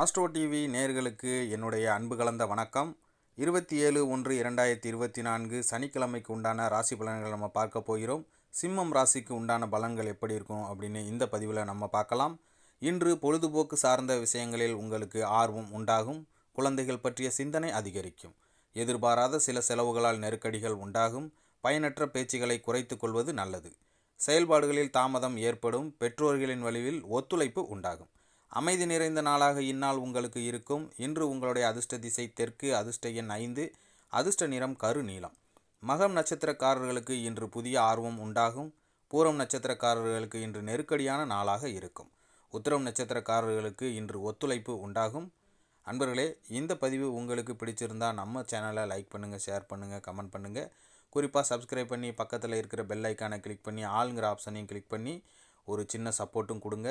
Astro TV நேர்களுக்கு என்னுடைய அன்பு கலந்த வணக்கம். இருபத்தி ஏழு ஒன்று இரண்டாயிரத்தி இருபத்தி நான்கு சனிக்கிழமைக்கு உண்டான ராசி பலன்களை நம்ம பார்க்க போகிறோம். சிம்மம் ராசிக்கு உண்டான பலன்கள் எப்படி இருக்கும் அப்படின்னு இந்த பதிவில் நம்ம பார்க்கலாம். இன்று பொழுதுபோக்கு சார்ந்த விஷயங்களில் உங்களுக்கு ஆர்வம் உண்டாகும். குழந்தைகள் பற்றிய சிந்தனை அதிகரிக்கும். எதிர்பாராத சில செலவுகளால் நெருக்கடிகள் உண்டாகும். பயனற்ற பேச்சுகளை குறைத்து கொள்வது நல்லது. செயல்பாடுகளில் தாமதம் ஏற்படும். பெற்றோர்களின் வழியில் ஒத்துழைப்பு உண்டாகும். அமைதி நிறைந்த நாளாக இந்நாள் உங்களுக்கு இருக்கும். இன்று உங்களுடைய அதிர்ஷ்ட திசை தெற்கு அதிர்ஷ்ட எண் ஐந்து அதிர்ஷ்ட நிறம் கருநீளம் மகம் நட்சத்திரக்காரர்களுக்கு இன்று புதிய ஆர்வம் உண்டாகும். பூரம் நட்சத்திரக்காரர்களுக்கு இன்று நெருக்கடியான நாளாக இருக்கும். உத்திரம் நட்சத்திரக்காரர்களுக்கு இன்று ஒத்துழைப்பு உண்டாகும். அன்பர்களே இந்த பதிவு உங்களுக்கு பிடிச்சிருந்தா நம்ம சேனலை லைக் பண்ணுங்கள் ஷேர் பண்ணுங்கள் கமெண்ட் பண்ணுங்கள் குறிப்பாக சப்ஸ்கிரைப் பண்ணி பக்கத்தில் இருக்கிற பெல் ஐக்கானை கிளிக் பண்ணி ஆளுங்கிற ஆப்ஷனையும் கிளிக் பண்ணி ஒரு சின்ன சப்போர்ட்டும் கொடுங்க.